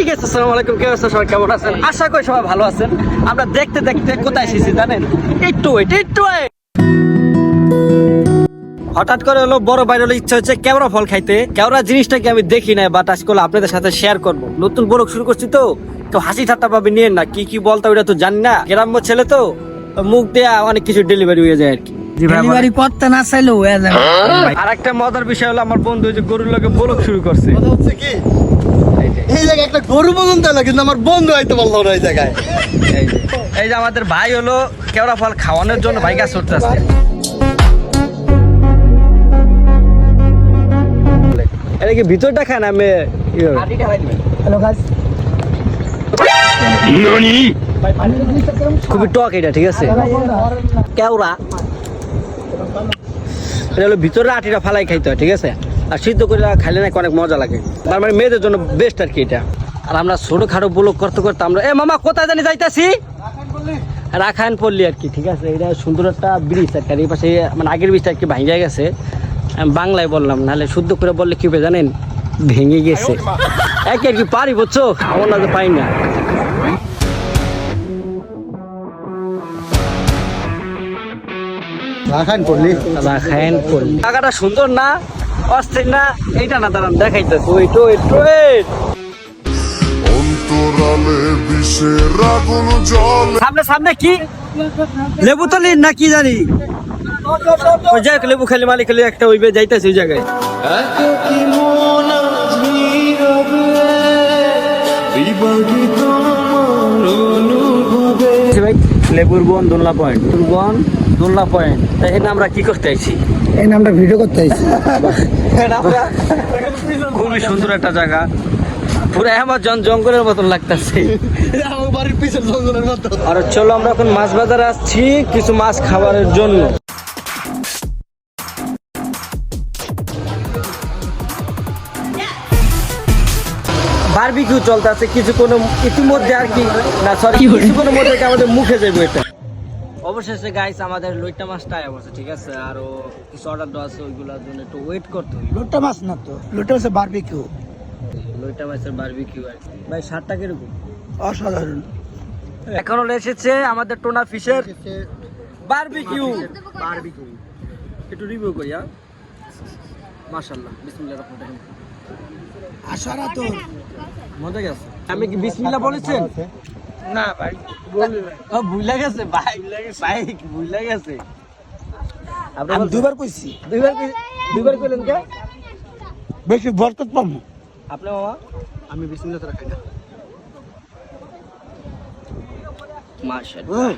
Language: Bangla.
এই গেছে আসসালামু আলাইকুম কে অবস্থা? সবাই কেমন আছেন? আশা করি সবাই ভালো আছেন। আমরা দেখতে দেখতে কোথায় এসেছি জানেন? একটু ওয়েট একটু wait। হঠাৎ করে হলো বড় বাইরে হলো ইচ্ছা হচ্ছে কেওড়া ফল খাইতে। কেওড়া জিনিসটাকে আমি দেখি নাই বাট আজকে হলো আপনাদের সাথে শেয়ার করব। নতুন বড় শুরু করছি তো। তো হাসি ঠাট্টা পাবে নিয়ে না। কি কি বলতো ওটা তো জানি না। গ্রাম্য ছেলে তো মুখ দেয়া অনেক কিছু ডেলিভারি হয়ে যায় আর কি। ডেলিভারি করতে না চাইলেও আর একটা মজার বিষয় হলো আমার বন্ধু যে গরুর লগে বলক শুরু করছে। হচ্ছে কি? একটা গরু পর্যন্ত এলো কিন্তু আমার বন্ধু হয়তো বলল না এই জায়গায়। এই যে এই যে আমাদের ভাই হলো কেওড়া ফল খাওয়ানোর জন্য ভাই গাছ উঠতে আসছে। এটা কি ভিতরটা খান আমি হ্যালো খুবই টক এটা ঠিক আছে? কেওড়া। এটা হলো ভিতরে আটিটা ফালাই খাইতে হয় ঠিক আছে? আর সিদ্ধ করে খাইলে নাকি অনেক মজা লাগে। তার মানে মেয়েদের জন্য বেস্ট আর কি এটা। আর আমরা ছোট খাটো ব্লক করতে করতে আমরা এ মামা কোথায় জানি যাইতাছি? রাখায়ন পল্লী আর কি ঠিক আছে? এটা সুন্দর একটা ব্রিজ আর কি এই পাশে মানে আগের ব্রিজটা আর কি ভেঙে গেছে। আমি বাংলায় বললাম নাহলে শুদ্ধ করে বললে কি হবে জানেন? ভেঙে গেছে। একে আর কি পারি বুঝছ? আমার না পাই না। রাখায়ন পল্লী। জায়গাটা সুন্দর না? অস্থির না? এইটা না দাঁড়ান দেখাইতেছে। ওয়েট ওয়েট ওয়েট অন্তরালে বিষের আগুন জলে। সামনে সামনে কি? লেবু তো নিন না কি জানি? ওই যাই লেবু খেলে মালিক খেলে একটা ওই যাইতেছে ওই জায়গায়। ভাই লেবুর বন দোলনা পয়েন্ট। বন দোলনা পয়েন্ট। এখানে আমরা কি করতে আইছি? এই নামটা ভিডিও করতে আইছি। খুবই সুন্দর একটা জায়গা। পুরো অ্যামাজন জঙ্গলের মতন লাগতেছে। আমার বাড়ির পিছনে জঙ্গলের মতো। আর চলো আমরা এখন মাছ বাজারে আসছি কিছু মাছ খাবারের জন্য। বারবিকিউ চলতে আছে কিছু কোনো ইতিমধ্যে আর কি না সরি কিছু কোনো মধ্যে আমাদের মুখে যাবে এটা? অবশেষে গাইস আমাদের লইটা মাছটা আয়া বসে ঠিক আছে? আরও কিছু অর্ডার দেওয়া আছে ওইগুলোর জন্য একটু ওয়েট করতে হবে। লোটা মাছ না তো লোটা মাছে বারবিকিউ লইটা মাছের বারবিকিউ আর ভাই সাতটা কীরকম? অসাধারণ। এখন এসেছে আমাদের টোনা ফিশের বারবিকিউ বারবিকিউ একটু রিভিউ করি হ্যাঁ? মাশাআল্লাহ বিসমিল্লাহির রহমানির রহিম। আশারা তো মজা গেছে? আমি কি বিসমিল্লাহ বলেছেন? না ভাই ও ভুলে গেছে ভাই ভাই ভুলে গেছে। আপনি আমি? দুবার কইছি। দুইবার কি দুইবার কইলেন কে? বেশি বরকত পাবো। আপনি মামা আমি বিসমিল্লাহ তোরা খাই না মাশাআল্লাহ